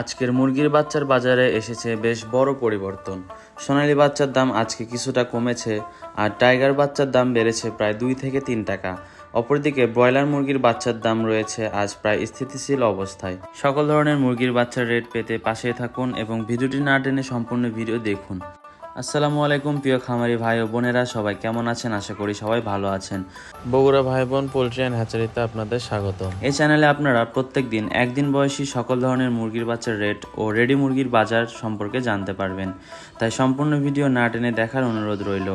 আজকের মুরগির বাচ্চার বাজারে এসেছে বেশ বড় পরিবর্তন। সোনালি বাচ্চার দাম আজকে কিছুটা কমেছে আর টাইগার বাচ্চার দাম বেড়েছে প্রায় দুই থেকে তিন টাকা। অপরদিকে ব্রয়লার মুরগির বাচ্চার দাম রয়েছে আজ প্রায় স্থিতিশীল অবস্থায়। সকল ধরনের মুরগির বাচ্চার রেট পেতে পাশে থাকুন এবং ভিডিওটি না টেনে সম্পূর্ণ ভিডিও দেখুন। আসসালামু আলাইকুম প্রিয় খামারি ভাই ও বোনেরা সবাই কেমন আছেন? আশা করি সবাই ভালো আছেন। বগুড়া ভাই বোন পোলট্রি অ্যান্ড হ্যাচারিতে আপনাদের স্বাগত এই চ্যানেলে আপনারা প্রত্যেক দিন একদিন বয়সী সকল ধরনের মুরগির বাচ্চার রেট ও রেডি মুরগির বাজার সম্পর্কে জানতে পারবেন। তাই সম্পূর্ণ ভিডিও না টেনে দেখার অনুরোধ রইল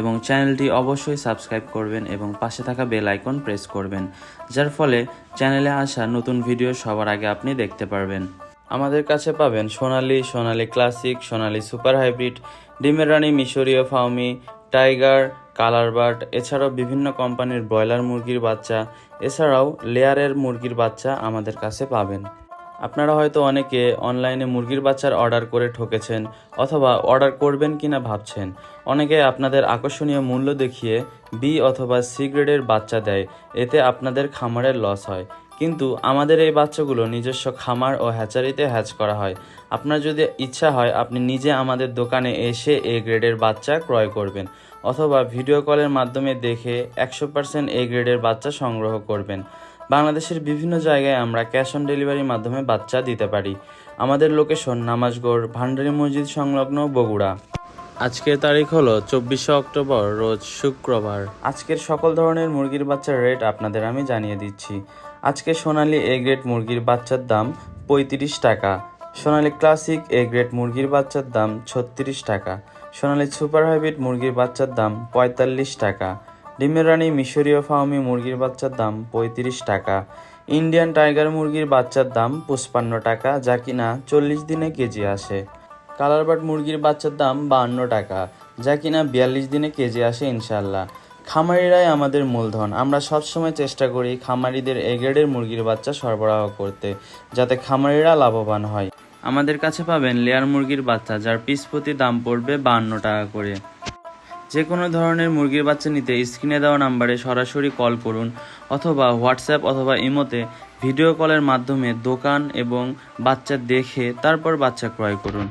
এবং চ্যানেলটি অবশ্যই সাবস্ক্রাইব করবেন এবং পাশে থাকা বেল আইকন প্রেস করবেন যার ফলে চ্যানেলে আসা নতুন ভিডিও সবার আগে আপনি দেখতে পারবেন। আমাদের কাছে পাবেন Sonali Sonali classic, Sonali super hybrid, ডিমের রানী মিশরীয় ফাউমি টাইগার কালার বার্ড এছাড়াও বিভিন্ন কোম্পানির ব্রয়লার মুরগির বাচ্চা, এছাড়াও লেয়ারের মুরগির বাচ্চা আমাদের কাছে পাবেন। আপনারা হয়তো অনেকে অনলাইনে মুরগির বাচ্চার অর্ডার করে ঠকেছেন অথবা অর্ডার করবেন কিনা ভাবছেন। অনেকে আপনাদের আকর্ষণীয় মূল্য দেখিয়ে বি অথবা সি গ্রেডের বাচ্চা দেয়, এতে আপনাদের খামারের লস হয়। কিন্তু আমাদের এই বাচ্চাগুলো নিজস্ব খামার ও হ্যাচারিতে হ্যাচ করা হয়। আপনার যদি ইচ্ছা হয়, আপনি নিজে আমাদের দোকানে এসে এ গ্রেডের বাচ্চা ক্রয় করবেন অথবা ভিডিও কলের মাধ্যমে দেখে একশো পার্সেন্ট এ গ্রেডের বাচ্চা সংগ্রহ করবেন। বাংলাদেশের বিভিন্ন জায়গায় আমরা ক্যাশ অন ডেলিভারির মাধ্যমে বাচ্চা দিতে পারি। আমাদের লোকেশন নামাজগড়, ভান্ডারী মসজিদ সংলগ্ন বগুড়া। আজকের তারিখ হলো চব্বিশে অক্টোবর, রোজ শুক্রবার। আজকের সকল ধরনের মুরগির বাচ্চার রেট আপনাদের আমি জানিয়ে দিচ্ছি। আজকে সোনালী এ গ্রেড মুরগির বাচ্চার দাম পঁয়ত্রিশ টাকা। সোনালী ক্লাসিক এ গ্রেড মুরগির বাচ্চার দাম ছত্রিশ টাকা। সোনালী সুপার হাইব্রিড মুরগির বাচ্চার দাম পঁয়তাল্লিশ টাকা। ডিমের রানী মিশরীয় ফাউমি মুরগির বাচ্চার দাম পঁয়ত্রিশ টাকা। ইন্ডিয়ান টাইগার মুরগির বাচ্চার দাম পঁচপান্ন টাকা, যা কিনা চল্লিশ দিনে কেজি আসে। কালারবাট মুরগির বাচ্চার দাম বাহান্ন টাকা, যা কিনা বিয়াল্লিশ দিনে কেজি আসে ইনশাল্লাহ খামারিরাই আমাদের মূলধন। আমরা সবসময় চেষ্টা করি খামারিদের এ গ্রেডের মুরগির বাচ্চা সরবরাহ করতে, যাতে খামারিরা লাভবান হয়। আমাদের কাছে পাবেন লেয়ার মুরগির বাচ্চা, যার পিস প্রতি দাম পড়বে বাহান্ন টাকা করে। যে কোনো ধরনের মুরগির বাচ্চা নিতে স্ক্রিনে দেওয়া নাম্বারে সরাসরি কল করুন, অথবা হোয়াটসঅ্যাপ অথবা ইমোতে ভিডিও কলের মাধ্যমে দোকান এবং বাচ্চা দেখে তারপর বাচ্চা ক্রয় করুন।